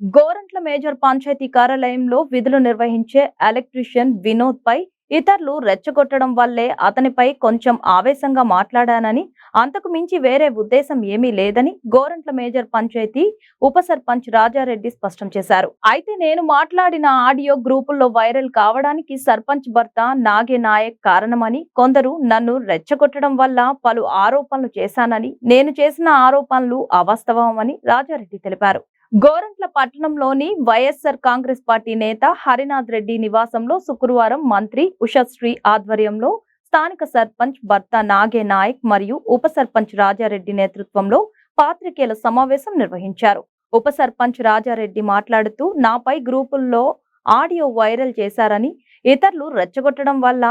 Gorantla major panchayat కార్యాలయంలో విధులు నిర్వహించే ఎలక్ట్రీషియన్ వినోద్ పై ఇతరులు రెచ్చగొట్టడం వల్లే అతనిపై కొంచెం ఆవేశంగా మాట్లాడానని అంతకు మించి వేరే ఉద్దేశం ఏమీ లేదని గోరంట్ల మేజర్ పంచాయతీ ఉప సర్పంచ్ రాజారెడ్డి స్పష్టం చేశారు. అయితే నేను మాట్లాడిన ఆడియో గ్రూపుల్లో వైరల్ కావడానికి సర్పంచ్ భర్త నాగే నాయక్ కారణమని కొందరు నన్ను రెచ్చగొట్టడం వల్ల పలు ఆరోపణలు చేశానని నేను చేసిన ఆరోపణలు అవాస్తవమని రాజారెడ్డి తెలిపారు. గోరంట్ల పట్టణంలోని వైఎస్ఆర్ కాంగ్రెస్ పార్టీ నేత హరినాథ్ రెడ్డి నివాసంలో శుక్రవారం మంత్రి ఉషశ్రీ ఆధ్వర్యంలో స్థానిక సర్పంచ్ భర్త నాగే నాయక్ మరియు ఉప సర్పంచ్ రాజారెడ్డి నేతృత్వంలో పాత్రికేయుల సమావేశం నిర్వహించారు. ఉప సర్పంచ్ రాజారెడ్డి మాట్లాడుతూ నాపై గ్రూపుల్లో ఆడియో వైరల్ చేశారని ఇతరులు రెచ్చగొట్టడం వల్ల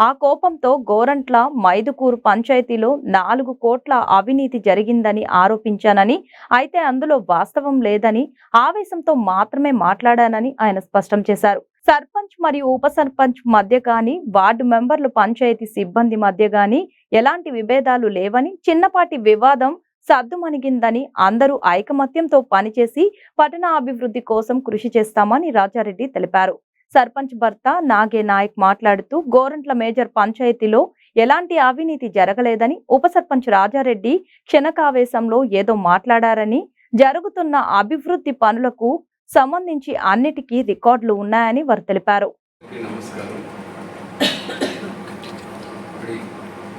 ఆ కోపంతో గోరంట్ల మైదుకూరు పంచాయతీలో నాలుగు కోట్ల అవినీతి జరిగిందని ఆరోపించానని అయితే అందులో వాస్తవం లేదని ఆవేశంతో మాత్రమే మాట్లాడానని ఆయన స్పష్టం చేశారు. సర్పంచ్ మరియు ఉప సర్పంచ్ మధ్య కానీ వార్డు మెంబర్లు పంచాయతీ సిబ్బంది మధ్య కానీ ఎలాంటి విభేదాలు లేవని చిన్నపాటి వివాదం సద్దుమణిగిందని అందరూ ఐకమత్యంతో పనిచేసి పట్టణ అభివృద్ధి కోసం కృషి చేస్తామని రాజారెడ్డి తెలిపారు. సర్పంచ్ భర్త నాగే నాయక్ మాట్లాడుతూ గోరంట్ల మేజర్ పంచాయతీలో ఎలాంటి అవినీతి జరగలేదని ఉప సర్పంచ్ రాజారెడ్డి క్షణకావేశంలో ఏదో మాట్లాడారని జరుగుతున్న అభివృద్ధి పనులకు సంబంధించి అన్నిటికీ రికార్డులు ఉన్నాయని వారు తెలిపారు.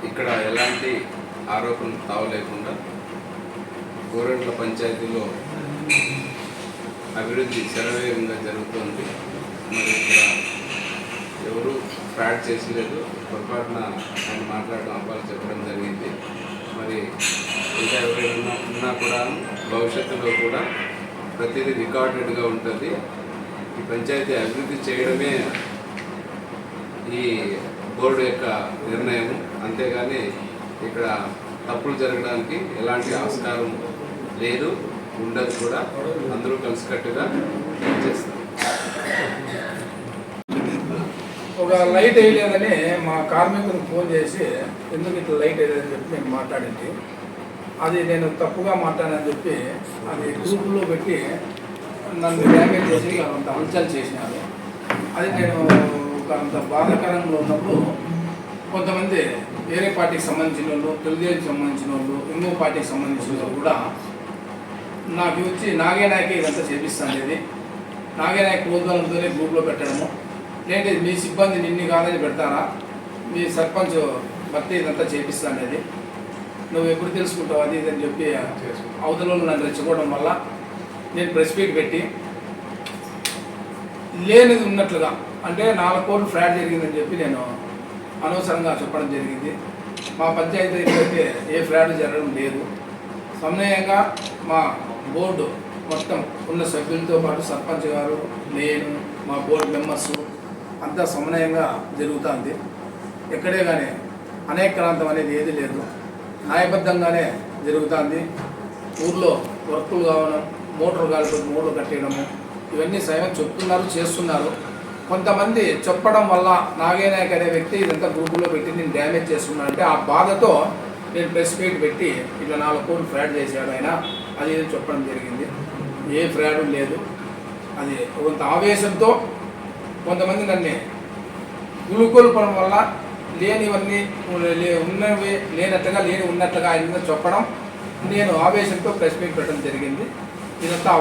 ఇక్కడ ఎలాంటి ఆరోపణలు తావలేకుండా గోరెంట్ల పంచాయతీలో అభివృద్ధి శరవేగంగా జరుగుతోంది. మరి ఇక్కడ ఎవరు ఫ్రాడ్ చేసలేదు పొరపాటున ఆయన మాట్లాడడం అవ్వాలి చెప్పడం జరిగింది. మరి ఇంకా ఎవరైనా ఉన్నా ఉన్నా కూడా భవిష్యత్తులో కూడా ప్రతిదీ రికార్డెడ్గా ఉంటుంది. ఈ పంచాయతీ అభివృద్ధి చేయడమే ఈ బోర్డు యొక్క నిర్ణయం అంతేగాని ఇక్కడ తప్పులు జరగడానికి ఎలాంటి ఆస్కారం లేదు ఉండదు కూడా. అందరూ కలిసికట్టుగా చేస్తారు ఒక లైట్ వేయలేదని మా కార్మికులకు ఫోన్ చేసి ఎందుకు ఇట్లా లైట్ వేయలేదని చెప్పి నేను మాట్లాడింది. అది నేను తప్పుగా మాట్లాడని చెప్పి అది గ్రూపులో పెట్టి నన్ను డ్యామేజ్ చేసి అంత హల్చల్ చేసినారు. అది నేను ఒక అంత బాధాకరంగా ఉన్నప్పుడు కొంతమంది వేరే పార్టీకి సంబంధించిన వాళ్ళు తెలుగుదేశం సంబంధించిన వాళ్ళు ఇంకో పార్టీకి సంబంధించిన వాళ్ళు కూడా నాకు వచ్చి నాగే నాకే ఇదంతా చేపిస్తాను ఇది నాగే నాయక్ ప్రోద్బలంతోనే గ్రూప్లో పెట్టడము. లేదంటే మీ సిబ్బంది నిన్ను కాదని పెడతారా? మీ సర్పంచ్ భర్తీ ఇదంతా చేపిస్తాను అనేది. నువ్వు ఎప్పుడు తెలుసుకుంటావు అది ఇది అని చెప్పి అవతల నన్ను రెచ్చుకోవడం వల్ల నేను ప్రెస్ మీట్ పెట్టి లేనిది ఉన్నట్లుగా అంటే నాలుగు కోట్లు ఫ్రాడ్ జరిగిందని చెప్పి నేను అనవసరంగా చెప్పడం జరిగింది. మా పంచాయతీ ఏ ఫ్రాడ్ జరగడం లేదు. సమన్వయంగా మా బోర్డు మొత్తం ఉన్న సభ్యులతో పాటు సర్పంచ్ గారు నేను మా బోర్డు మెంబర్స్ అంతా సమన్వయంగా జరుగుతుంది. ఎక్కడే కానీ అనేక ప్రాంతం అనేది ఏది లేదు. న్యాయబద్ధంగానే జరుగుతుంది. ఊర్లో వర్కులు కావడం మోటార్ కాలిపోతే మోటార్ కట్టేయడము ఇవన్నీ స్వయం చెప్తున్నారు చేస్తున్నారు. కొంతమంది చెప్పడం వల్ల నాగేనాయక్ అనే వ్యక్తి ఇదంతా గ్రూపులో పెట్టి నేను డ్యామేజ్ చేస్తున్నాను అంటే ఆ బాధతో నేను ప్రెస్ మీట్ పెట్టి ఇట్లా నాలుగు కోట్లు ఫ్రాడ్ చేశాడు ఆయన. అది చెప్పడం జరిగింది. ఏ ఫ్రాడు లేదు. అది కొంత ఆవేశంతో కొంతమంది నన్ను గులుకొల్పడం వల్ల లేనివన్నీ లే- ఉన్నవి లేనట్టుగా లేని ఉన్నట్టుగా ఆయన చెప్పడం నేను ఆవేశంతో ప్రెస్ మీట్ పెట్టడం జరిగింది. ఇదంతా